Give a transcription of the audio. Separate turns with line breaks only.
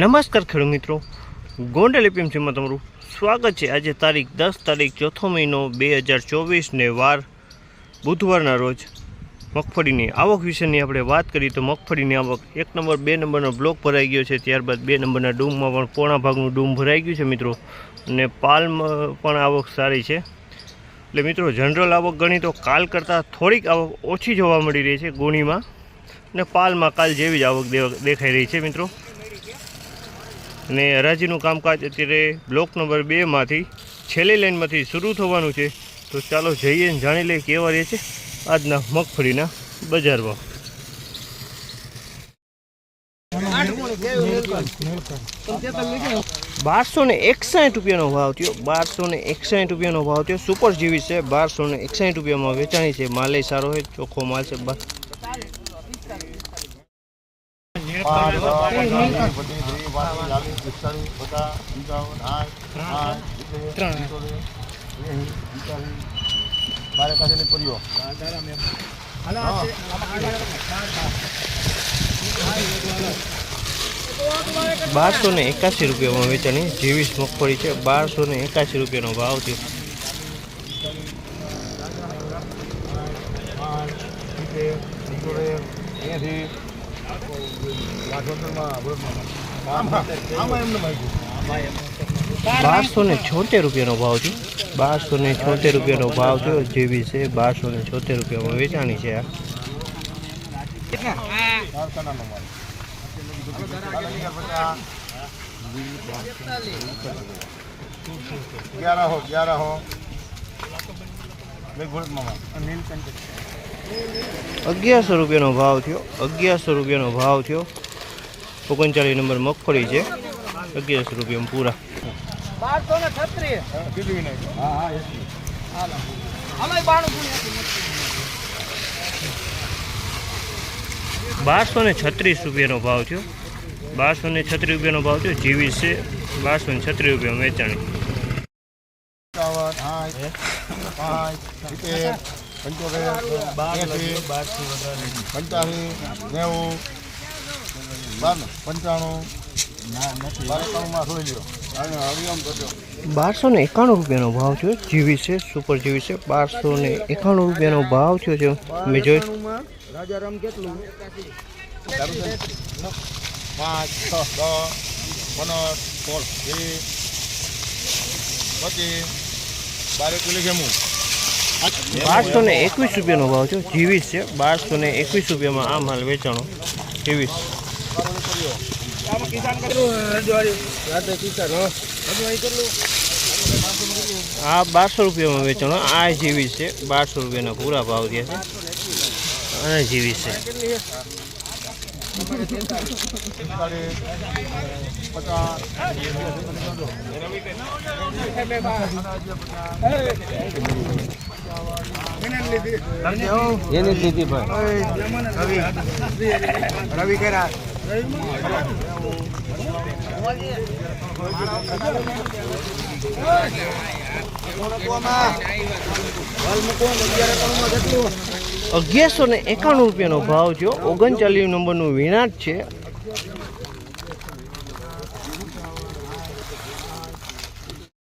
નમસ્કાર ખેડૂત મિત્રો. ગોંડલ એપીએમસીમાં તમારું સ્વાગત છે. આજે તારીખ દસ તારીખ ચોથો મહિનો બે હજાર ચોવીસને વાર બુધવારના રોજ મગફળીની આવક વિશેની આપણે વાત કરીએ તો મગફળીની આવક એક નંબર, બે નંબરનો બ્લોક ભરાઈ ગયો છે. ત્યારબાદ બે નંબરના ડૂમમાં પણ પોણા ભાગનું ડૂમ ભરાઈ ગયું છે મિત્રો. અને પાલમાં પણ આવક સારી છે. એટલે મિત્રો, જનરલ આવક ગણી તો કાલ કરતાં થોડીક આવક ઓછી જોવા મળી રહી છે ગુણીમાં. અને પાલમાં કાલ જેવી જ આવક દેખાઈ રહી છે મિત્રો. અને હરાજીનું કામકાજ અત્યારે બ્લોક નંબર બેમાંથી છેલ્લી લાઇનમાંથી શરૂ થવાનું છે. તો ચાલો જઈએ અને જાણી લઈએ કેવા રહે છે આજના મગફળીના બજારમાં. બારસો ને એકસાઠ રૂપિયાનો ભાવ થયો. બારસો ને એકસાઠ રૂપિયાનો ભાવ થયો. સુપર જીવી છે. બારસો ને એકસાઠ રૂપિયામાં વેચાણી છે. માલે સારો છે. ચોખ્ખો માલ છે. બા
બારે પાસેની પૂરીઓ
બારસો ને એકાસી રૂપિયામાં વેચાણી જેવીસ મગફળી છે. બારસો ને એકાસી રૂપિયાનો ભાવ
છે. એથી લાખોત્તરમાં
બારસો ને છોતેર રૂપિયાનો ભાવ છે બારસો ને છોતેર રૂપિયાનો ભાવ થયો જેવી છે બારસો ને છોતેર રૂપિયામાં વેચાણી છે આ. અગિયારસો રૂપિયાનો ભાવ થયો અગિયારસો રૂપિયાનો ભાવ થયો. ઓગણચાલીસ નંબર મગફળી છે. અગિયારસો રૂપિયામાં પૂરા. બારસો ને છત્રીસ રૂપિયાનો ભાવ થયો. બારસો ને છત્રીસ રૂપિયાનો ભાવ થયો. જીવી છે. બારસો ને છત્રીસ રૂપિયા વેચાણી.
પંચોતેર એંસી નેવું પંચાણું.
બારસો ને એકાણું રૂપિયાનો ભાવ થયો. જીવી છે સુપર જીવી છે. બારસો ને એકાણું રૂપિયાનો ભાવ થયો છે. મેં જોઈ
રાજારામ કેટલું? પાંચ છ દસ પંદર સોળ વીસ પચીસ બારે કિલો જમું
બારસો ને એકવીસ રૂપિયાનો ભાવ છે જીવીસ છે. બારસો ને એકવીસ રૂપિયામાં આ માલ વેચાણો. જીવીસ. આ બારસો રૂપિયામાં વેચાણો આ જીવી છે. બારસો રૂપિયાના પૂરા ભાવ છે. અને જેવી છે. એની લીધી ભાઈ.
રવિ. કરા
અગિયારસો ને એકાણું રૂપિયાનો ભાવ થયો. ઓગણચાલીસ નંબરનું વિનાટ છે.